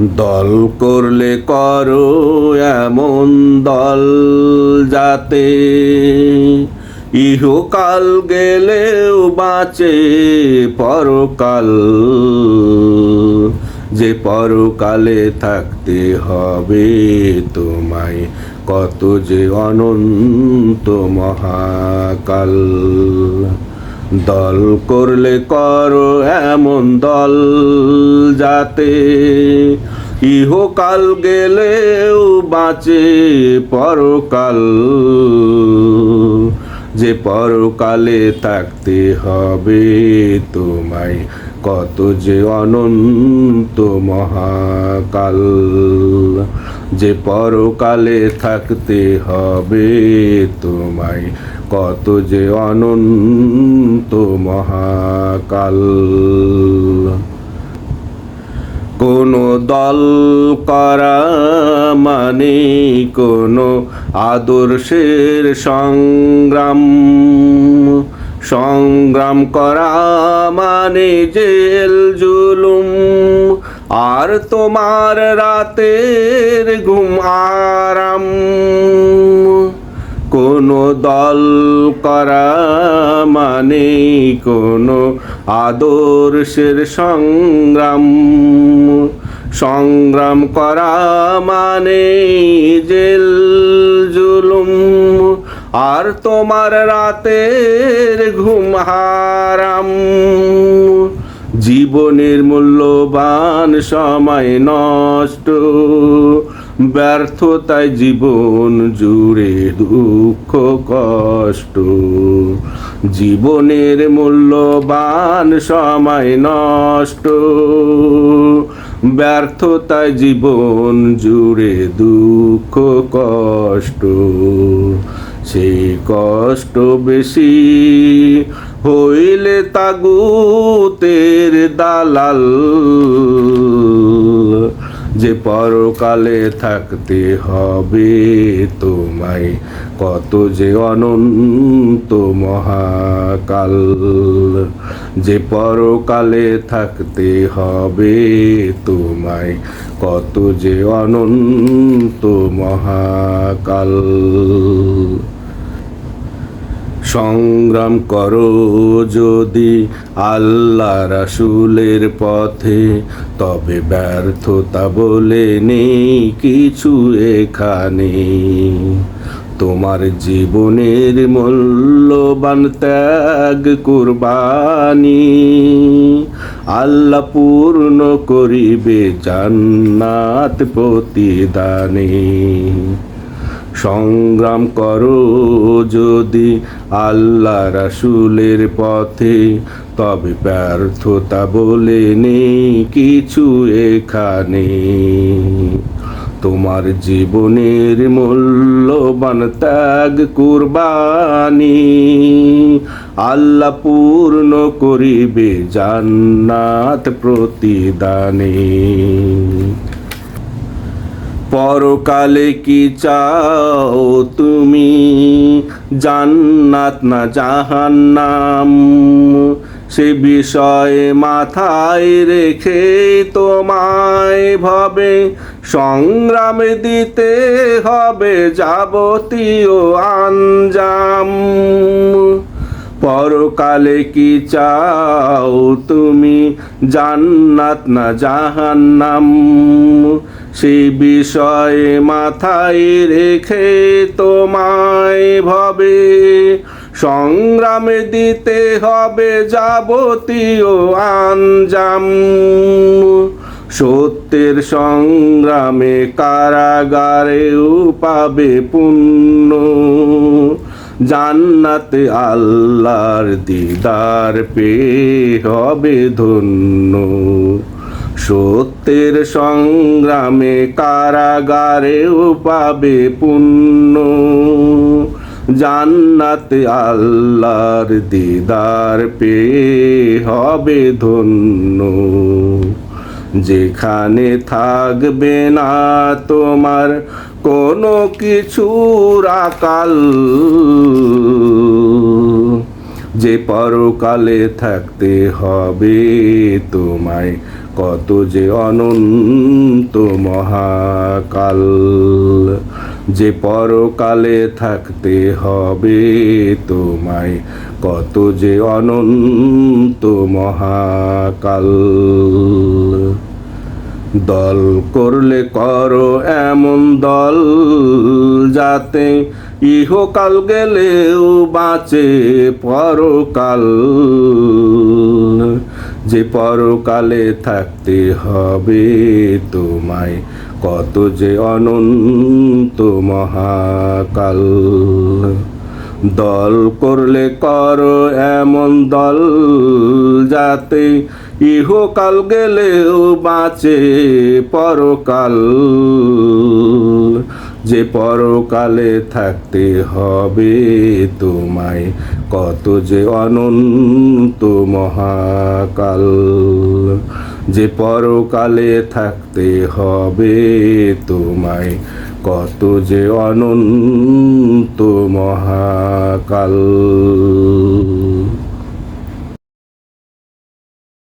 দল করলে করো এমন দল যাতে ইহকাল গেলেও বাঁচে পরকাল। যে পরকালে থাকতে হবে তোমায়, কত যে অনন্ত মহাকাল। দল করলে করো এমন দল যাতে ইহকাল গেলেও বাঁচে পরকাল। যে পরকালে থাকতে হবে তোমায়, কত যে অনন্ত মহাকাল। যে পরকালে থাকতে হবে তোমায় কত যে অনন্ত মহাকাল। কোনো দল করা মানে কোনো আদর্শের সংগ্রাম। সংগ্রাম করা মানে জেল জুলুম। আর তোমার রাতের ঘুম আরাম। কোনো দল করা মানে কোনো আদর্শের সংগ্রাম। সংগ্রাম করা মানে জেল, জুলুম। আর তোমার রাতের ঘুম হারাম। জীবনের মূল্যবান সময় নষ্ট। ব্যর্থতায় জীবন জুড়ে দুঃখ, কষ্ট। জীবনের মূল্যবান সময় নষ্ট। ব্যর্থতায় জীবন জুড়ে দুঃখ, কষ্ট। সেই কষ্ট বেশি হইলে তাগুতের দালাল। যে পরকালে থাকতে হবে তোমায়, কত যে অনন্ত মহাকাল। যে পরকালে থাকতে হবে তোমায়, কত যে অনন্ত মহাকাল। সংগ্রাম করো যদি আল্লাহ রাসুলের পথে। তবে ব্যর্থতা বলে নেই কিছু এখানে। তোমার জীবনের মূল্যবান ত্যাগ, কুরবানি আল্লাহ পূর্ণ করিবে জান্নাত প্রতিদানে। সংগ্রাম করো যদি আল্লাহ রাসুলের পথে। তবে ব্যর্থতা বলে নেই কিছু এখানে। তোমার জীবনের মূল্যবান ত্যাগ, কুরবানি আল্লাহ পূর্ণ করিবে জান্নাত প্রতিদানে। পরকালে কি চাও তুমি? জান্নাত না জাহান্নাম? সে বিষয়ে মাথায় রেখে তোমায় ভাবে, সংগ্রামে দিতে হবে যাবতীয় আঞ্জাম। পরকালে কি চাও তুমি? জান্নাত না জাহান্নাম? সেই বিষয়ে মাথায় রেখে তোমায় ভাবে। সংগ্রামে দিতে হবে যাবতীয় আঞ্জাম। সত্যের সংগ্রামে কারাগারেও পাবে পুণ্য। জান্নাতে আল্লাহর দিদার পেয়ে হবে ধন্য। সত্যের সংগ্রামে কারাগারেও পাবে পুণ্য। জান্নাতে আল্লাহর দিদার পেয়ে হবে ধন্য। যেখানে থাকবে না তোমার কোনো কিছুর আকাল। যে পরকালে থাকতে হবে তোমায়, কত যে অনন্ত মহাকাল। যে পরকালে থাকতে হবে তোমায়, কত যে অনন্ত মহাকাল। দল করলে করো এমন দল যাতে ইহকাল গেলেও বাঁচে পরকাল। যে পরকালে থাকতে হবে তোমায়, কত যে অনন্ত মহাকাল। দল করলে করো এমন দল যাতে ইহকাল গেলেও বাঁচে পরকাল। যে পরকালে থাকতে হবে তোমায়, কত যে অনন্ত মহাকাল। যে পরকালে থাকতে হবে তোমায়, কত যে অনন্ত মহাকাল।